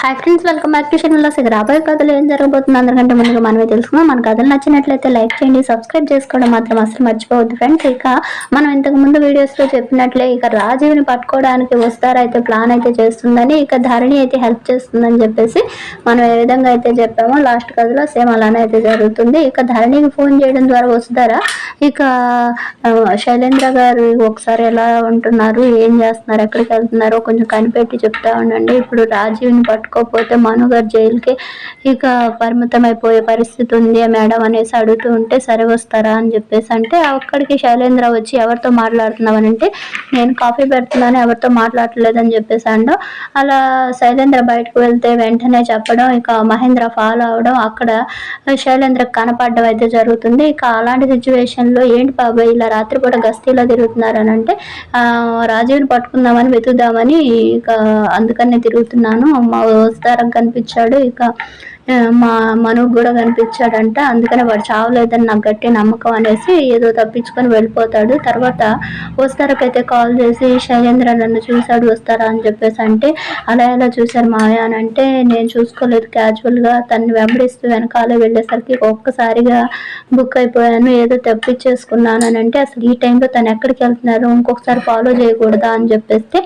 Hi friends welcome back to channel అసలు రాబోయే కథలు ఏం జరగబోతుంది అందరికంటే ముందుగా మనమే తెలుసుకుందాం. మన కథలు నచ్చినట్లయితే లైక్ చేయండి సబ్స్క్రైబ్ చేసుకోవడం మాత్రం అసలు మర్చిపోవద్దు ఫ్రెండ్స్ ఇక మనం ఇంతకు ముందు వీడియోస్లో చెప్పినట్లే ఇక రాజీవ్ని పట్టుకోవడానికి వస్తారైతే ప్లాన్ అయితే చేస్తుందని ఇక ధరణి అయితే హెల్ప్ చేస్తుందని చెప్పేసి మనం ఏ విధంగా అయితే చెప్పామో లాస్ట్ కథలో సేమ్ అలానే అయితే జరుగుతుంది. ఇక ధరణికి ఫోన్ చేయడం ద్వారా వస్తారా? ఇక శైలేంద్ర గారు ఒకసారి ఎలా ఉంటున్నారు? ఏం చేస్తున్నారు? ఎక్కడికి వెళ్తున్నారో? కొంచెం కనిపెట్టి చెప్తా ఉండండి. ఇప్పుడు రాజీవ్ని తీసుకోకపోతే మనుగారు జైలుకి ఇక పరిమితం అయిపోయే పరిస్థితి ఉంది మేడం అనేసి అడుగుతూ ఉంటే సరే వస్తారా అని చెప్పేసి అంటే అక్కడికి శైలేంద్ర వచ్చి ఎవరితో మాట్లాడుతున్నావు అంటే నేను కాఫీ పెడుతున్నాను ఎవరితో మాట్లాడలేదని చెప్పేసి అండు అలా శైలేంద్ర బయటకు వెళ్తే వెంటనే చెప్పడం ఇక మహేంద్ర ఫాలో అవడం అక్కడ శైలేంద్ర కనపడడం అయితే జరుగుతుంది. ఇక అలాంటి సిచ్యువేషన్లో ఏంటి బాబాయ్ ఇలా రాత్రి కూడా గస్తీలో తిరుగుతున్నారు అని అంటే రాజీవ్ని పట్టుకుందామని వెతుకుదామని ఇక అందుకనే తిరుగుతున్నాను మా కనిపించాడు. ఇక మా మనువు కూడా కనిపించాడంట. అందుకనే వాడు చావలేదని నాకు గట్టి నమ్మకం అనేసి ఏదో తప్పించుకొని వెళ్ళిపోతాడు. తర్వాత వస్తారకైతే కాల్ చేసి శైలేంద్ర నన్ను చూశాడు వస్తారా? అని చెప్పేసి అంటే అలా ఎలా చూశారు మాయా అని అంటే నేను చూసుకోలేదు క్యాజువల్గా తను వెంబడిస్తూ వెనకాలే వెళ్ళేసరికి ఒక్కసారిగా బుక్ అయిపోయాను. ఏదో తప్పించేసుకున్నాను. అని అంటే అసలు ఈ టైంలో తను ఎక్కడికి వెళ్తున్నారు? ఇంకొకసారి ఫాలో చేయకూడదా? అని చెప్పేస్తే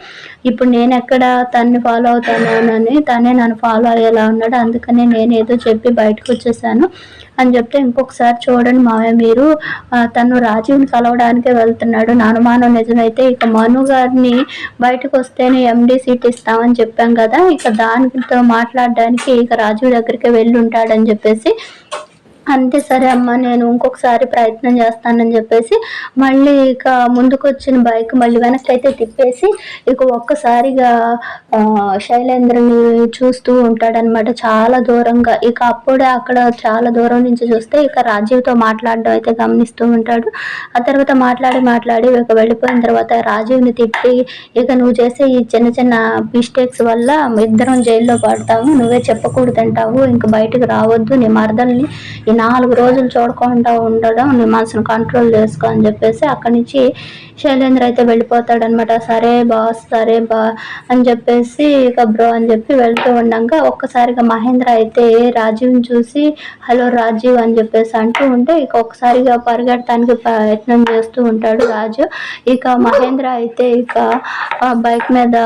ఇప్పుడు నేను ఎక్కడ తన్ని ఫాలో అవుతాను? అని తనే నన్ను ఫాలో అయ్యేలా ఉన్నాడు. అందుకనే నేను ఏదో చెప్పి బయటకు వచ్చేసాను అని చెప్తే ఇంకొకసారి చూడండి మావయ్య మీరు తను రాజీవ్ని కలవడానికే వెళ్తున్నాడు. నా అనుమానం నిజమైతే ఇక మను గారిని బయటకు వస్తేనే ఎండి సీట్ ఇస్తామని చెప్పాం కదా. ఇక దానితో మాట్లాడడానికి ఇక రాజీవ్ దగ్గరికి వెళ్ళి ఉంటాడని చెప్పేసి అంతే సరే అమ్మ నేను ఇంకొకసారి ప్రయత్నం చేస్తానని చెప్పేసి మళ్ళీ ఇక ముందుకు వచ్చిన బైక్ మళ్ళీ వెనక్కి అయితే తిప్పేసి ఇక ఒక్కసారిగా శైలేంద్రని చూస్తూ ఉంటాడనమాట చాలా దూరంగా. ఇక అప్పుడే అక్కడ చాలా దూరం నుంచి చూస్తే ఇక రాజీవ్తో మాట్లాడడం అయితే గమనిస్తూ ఉంటాడు. ఆ తర్వాత మాట్లాడి మాట్లాడి ఇక వెళ్ళిపోయిన తర్వాత రాజీవ్ని తిట్టి ఇక నువ్వు చేసే ఈ చిన్న చిన్న మిస్టేక్స్ వల్ల ఇద్దరం జైల్లో పడతాము నువ్వే చెప్పకూడదంటావు ఇంక బయటకు రావద్దు నీ మరదల్ని ఈ నాలుగు రోజులు చూడకుండా ఉండడం నీ మనసును కంట్రోల్ చేసుకో అని చెప్పేసి అక్కడి నుంచి శైలేంద్ర అయితే వెళ్ళిపోతాడు అనమాట సరే బాస్ సరే బా అని చెప్పేసి ఇక బ్రో అని చెప్పి వెళ్తూ ఉండగా ఒక్కసారిగా మహేంద్ర అయితే రాజీవ్ని చూసి హలో రాజీవ్ అని చెప్పేసి అంటూ ఉంటే ఇక ఒక్కసారిగా పరిగెట్టడానికి ప్రయత్నం చేస్తూ ఉంటాడు రాజు. ఇక మహేంద్ర అయితే ఇక బైక్ మీద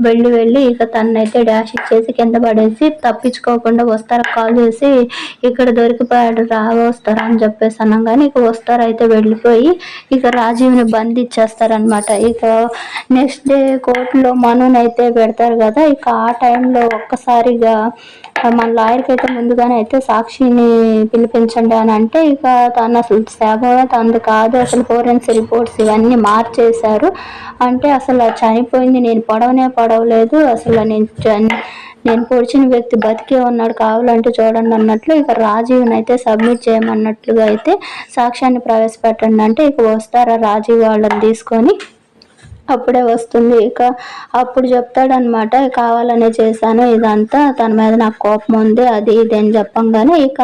వెళ్ళి వెళ్ళి ఇక తనైతే డాష్ ఇచ్చేసి కింద పడేసి తప్పించుకోకుండా వస్తారు కాల్ చేసి ఇక్కడ దొరికిపోయాడు రా వస్తారా అని చెప్పేసి అన్నాం. కానీ ఇక వస్తారు అయితే వెళ్ళిపోయి ఇక రాజీవ్ని బంధి ఇచ్చేస్తారనమాట ఇక నెక్స్ట్ డే కోర్టులో మనునైతే పెడతారు కదా ఇక ఆ టైంలో ఒక్కసారిగా మన లాయర్కి అయితే ముందుగానే అయితే సాక్షిని పిలిపించండి అని అంటే ఇక తను అసలు సేవ తనది కాదు అసలు ఫోరెన్సిక్ రిపోర్ట్స్ ఇవన్నీ మార్చేశారు. అంటే అసలు చనిపోయింది నేను పడవనే పడవలేదు అసలు నేను నేను పొడిచిన వ్యక్తి బతికే ఉన్నాడు కావాలంటే చూడండి అన్నట్లు ఇక రాజీవ్ని అయితే సబ్మిట్ చేయమన్నట్లుగా అయితే సాక్ష్యాన్ని ప్రవేశపెట్టండి అంటే ఇక వస్తారా రాజీవ్ వాళ్ళని తీసుకొని? అప్పుడే వస్తుంది. ఇక అప్పుడు చెప్తాడనమాట కావాలనే చేశాను ఇదంతా తన మీద నాకు కోపం ఉంది అది ఇది అని చెప్పంగానే ఇక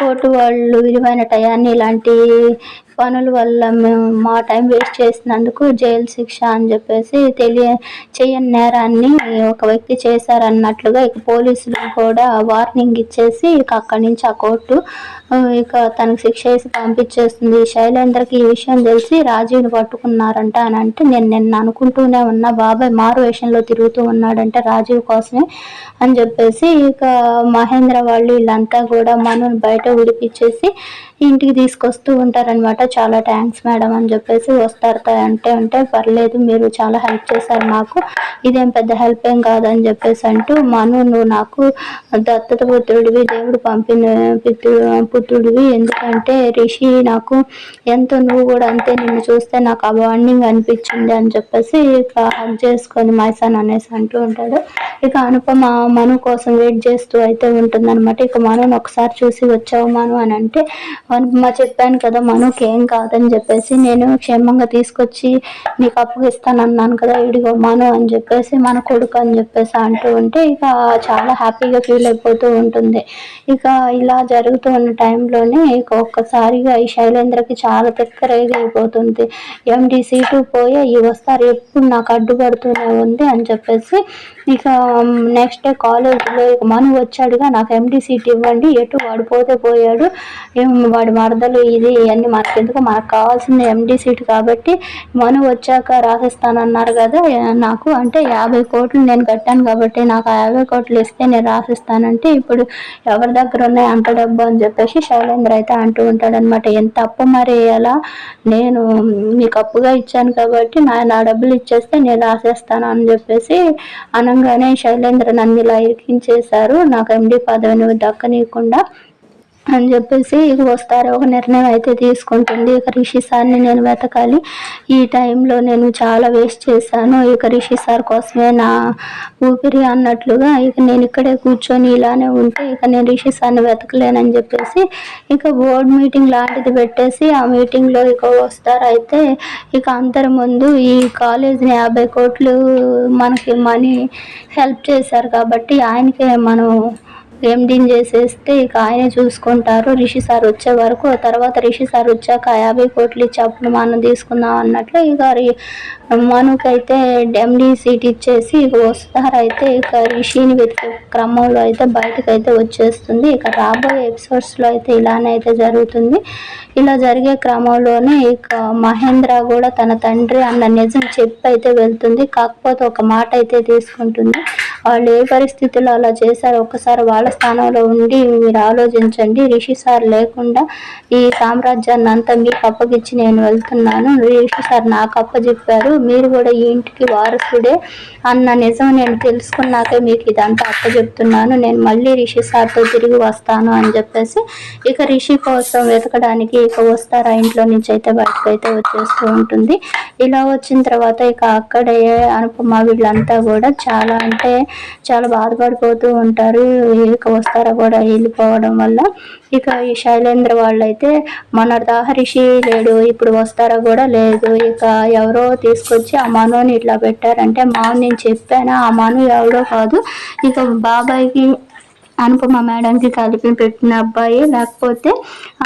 కోర్టు వాళ్ళు విలువైన టయాన్ని ఇలాంటి పనుల వల్ల మేము మా టైం వేస్ట్ చేసినందుకు జైలు శిక్ష అని చెప్పేసి తెలియ చేయని నేరాన్ని ఒక వ్యక్తి చేశారన్నట్లుగా ఇక పోలీసులు కూడా వార్నింగ్ ఇచ్చేసి ఇక అక్కడి నుంచి ఆ కోర్టు ఇక తనకు శిక్ష వేసి పంపించేస్తుంది. శైలేంద్రకి ఈ విషయం తెలిసి రాజీవ్ని పట్టుకున్నారంట అని అంటే నేను నిన్న అనుకుంటూనే ఉన్నా బాబాయ్ మారు వేషంలో తిరుగుతూ ఉన్నాడంటే రాజీవ్ కోసమే అని చెప్పేసి ఇక మహేంద్ర వాళ్ళు వీళ్ళంతా కూడా మనల్ని బయట విడిపించేసి ఇంటికి తీసుకొస్తూ ఉంటారనమాట చాలా థ్యాంక్స్ మేడం అని చెప్పేసి వస్తారు. అంటే అంటే పర్లేదు మీరు చాలా హెల్ప్ చేశారు మాకు. ఇదేం పెద్ద హెల్ప్ ఏం కాదని చెప్పేసి అంటూ మను నువ్వు నాకు దత్తత పుత్రుడివి దేవుడు పంపిన పుత్రుడు పుత్రుడివి. ఎందుకంటే రిషి నాకు ఎంతో నువ్వు కూడా అంతే నిన్ను చూస్తే నాకు ఆ బాండింగ్ అనిపించింది అని చెప్పేసి ఇక హెల్ప్ చేసుకొని మైసాన్ అనేసి అంటూ ఉంటాడు. ఇక అనుపమ మను కోసం వెయిట్ చేస్తూ అయితే ఉంటుందన్నమాట. ఇక మనుని ఒకసారి చూసి వచ్చావు మను అని అంటే అనుపమ చెప్పాను కదా మనుకి ఏం కాదని చెప్పేసి నేను క్షేమంగా తీసుకొచ్చి నీకు అప్పగిస్తాను అన్నాను కదా ఇడిగో మను అని చెప్పేసి మన కొడుకు అని చెప్పేసి అంటూ ఉంటే ఇక చాలా హ్యాపీగా ఫీల్ అయిపోతూ ఉంటుంది. ఇక ఇలా జరుగుతూ ఉన్న టైంలోనే ఇక ఒక్కసారిగా ఈ శైలేంద్రకి చాలా తిక్కరేగి అయిపోతుంది. ఎండి సీటు పోయే ఈ వస్తారు ఎప్పుడు నాకు అడ్డుపడుతూనే ఉంది అని చెప్పేసి ఇక నెక్స్ట్ డే కాలేజ్లో ఇక మను వచ్చాడుగా నాకు ఎండి సీట్ ఇవ్వండి ఎటు వాడు పోతే పోయాడు వాడి మరదలు ఇది ఇవన్నీ ఎందుకు మనకు కావాల్సిన ఎండి సీట్ కాబట్టి మను వచ్చాక రాసిస్తానన్నారు కదా నాకు అంటే యాభై కోట్లు నేను కట్టాను కాబట్టి నాకు యాభై కోట్లు ఇస్తే నేను రాసిస్తానంటే ఇప్పుడు ఎవరి దగ్గర ఉన్నాయి అంత డబ్బు అని చెప్పేసి శైలేంద్ర అయితే అంటూ ఉంటాడనమాట ఎంత అప్పు మరి ఎలా నేను మీకు అప్పుగా ఇచ్చాను కాబట్టి నా నా డబ్బులు ఇచ్చేస్తే నేను రాసేస్తాను అని చెప్పేసి అనగానే శైలేంద్ర నన్ను ఇలా ఇరికించేశారు. నాకు ఎండి పదవిని దక్కనీయకుండా అని చెప్పేసి ఇక వస్తారు. ఒక నిర్ణయం అయితే తీసుకుంటుంది. ఇక రిషి సార్ని నేను వెతకాలి. ఈ టైంలో నేను చాలా వేస్ట్ చేశాను. ఇక రిషి సార్ కోసమే నా ఊపిరి అన్నట్లుగా ఇక నేను ఇక్కడే కూర్చొని ఇలానే ఉంటే ఇక నేను రిషి సార్ని వెతకలేనని చెప్పేసి ఇక బోర్డ్ మీటింగ్ లాంటిది పెట్టేసి ఆ మీటింగ్లో ఇక వస్తారు. అయితే ఇక అందరి ముందు ఈ కాలేజీని యాభై కోట్లు మనకి మనీ హెల్ప్ చేశారు కాబట్టి ఆయనకే మనం ఎండీని చేసేస్తే ఇక ఆయనే చూసుకుంటారు. రిషి సార్ వచ్చే వరకు తర్వాత రిషి సార్ వచ్చాక యాభై కోట్లు ఇచ్చి అప్పుడు మనం తీసుకుందాం అన్నట్లు ఇక మనుకైతే ఎండి సీట్ ఇచ్చేసి ఇక వస్తారైతే ఇక రిషిని వెతికే క్రమంలో అయితే బయటకైతే అయితే వచ్చేస్తుంది. ఇక రాబోయే ఎపిసోడ్స్లో అయితే ఇలానే అయితే జరుగుతుంది. ఇలా జరిగే క్రమంలోనే ఇక మహేంద్ర కూడా తన తండ్రి అన్న నిజం చెప్పి అయితే వెళ్తుంది. కాకపోతే ఒక మాట అయితే తీసుకుంటుంది. వాళ్ళు ఏ పరిస్థితుల్లో అలా చేశారో ఒకసారి వాళ్ళ స్థానంలో ఉండి మీరు ఆలోచించండి. రిషి సార్ లేకుండా ఈ సామ్రాజ్యాన్ని అంతా మీకు అప్పగించి నేను వెళ్తున్నాను. రిషి సార్ నాకు అప్పచెప్పారు మీరు కూడా ఈ ఇంటికి వారసుడే అన్న నిజం నేను తెలుసుకున్నాకే మీకు ఇదంతా అప్పచెప్తున్నాను నేను మళ్ళీ రిషి సార్తో తిరిగి వస్తాను అని చెప్పేసి ఇక రిషి కోసం వెతకడానికి ఇక వస్తారా ఇంట్లో నుంచి అయితే బయటకు అయితే వచ్చేస్తూ ఉంటుంది. ఇలా వచ్చిన తర్వాత ఇక అక్కడే అనుపమ వీళ్ళంతా కూడా చాలా అంటే చాలా బాధపడిపోతూ ఉంటారు. ఇక వస్తారా కూడా వెళ్ళిపోవడం వల్ల. ఇక ఈ శైలేంద్ర వాళ్ళైతే మన దాహరిషి లేడు ఇప్పుడు వస్తారా కూడా లేదు. ఇక ఎవరో తీసుకొచ్చి ఆ మనోని ఇట్లా పెట్టారంటే మా నేను చెప్పాను? ఆ మను ఎవడో కాదు. ఇక బాబాయ్కి అనుపమ మేడంకి కలిపి పెట్టిన అబ్బాయి లేకపోతే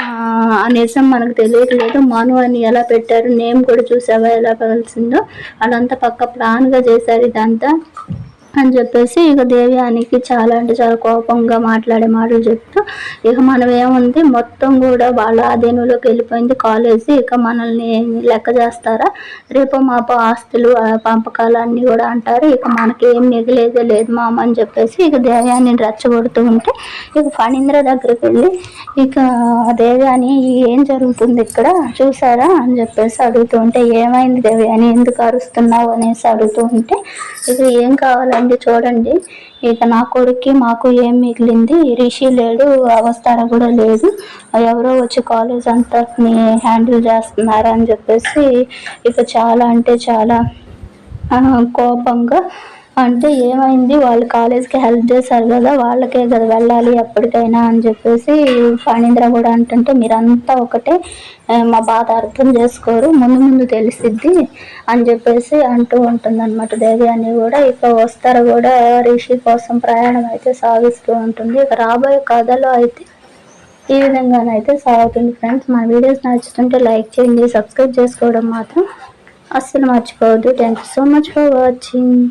ఆ నిజం మనకు తెలియట్లేదు. మను అని ఎలా పెట్టారు? నేమ్ కూడా చూసావా? ఎలా కలిసిందో? అదంతా పక్క ప్లాన్గా చేశారు ఇదంతా. అని చెప్పేసి ఇక దేవ్యానికి చాలా అంటే చాలా కోపంగా మాట్లాడే మాటలు చెప్తూ ఇక మనం ఏముంది? మొత్తం కూడా వాళ్ళ ఆధీనంలోకి వెళ్ళిపోయింది కాలేజీ. ఇక మనల్ని లెక్క చేస్తారా? రేపు మాప ఆస్తులు పంపకాలు అన్నీ కూడా అంటారు. ఇక మనకి ఏం మిగిలేదే లేదు మామ అని చెప్పేసి ఇక దేవ్యాన్ని రెచ్చగొడుతూ ఉంటే ఇక ఫణీంద్ర దగ్గరికి వెళ్ళి ఇక దేవ్యాని ఏం జరుగుతుంది ఇక్కడ? చూసారా అని చెప్పేసి అడుగుతూ ఉంటే ఏమైంది దేవ్యాని? ఎందుకు అరుస్తున్నావు? అనేసి అడుగుతూ ఉంటే ఇక ఏం కావాలని రండి చూడండి. ఇక నా కొడుక్కి మాకు ఏం మిగిలింది? రిషి లేడు అవస్థార కూడా లేదు. ఎవరో వచ్చి కాలేజ్ అంతటిని హ్యాండిల్ చేస్తున్నారని చెప్పేసి ఇక చాలా అంటే చాలా కోపంగా అంటే ఏమైంది? వాళ్ళు కాలేజ్కి హెల్ప్ చేశారు కదా వాళ్ళకే కదా వెళ్ళాలి ఎప్పటికైనా అని చెప్పేసి ఫణీంద్ర కూడా అంటుంటే మీరంతా ఒకటే మా బాధ అర్థం చేసుకోరు ముందు ముందు తెలిసిద్ది అని చెప్పేసి అంటూ ఉంటుంది అనమాట దేవి అని కూడా. ఇక వస్తారు కూడా రిషి కోసం ప్రయాణం అయితే సాగిస్తూ ఉంటుంది. ఇక రాబోయే కథలో అయితే ఈ విధంగానైతే సాగుతుంది ఫ్రెండ్స్. మన వీడియోస్ నచ్చుతుంటే లైక్ చేయండి సబ్స్క్రైబ్ చేసుకోవడం మాత్రం అస్సలు మర్చిపోవద్దు. Thank you so much for watching.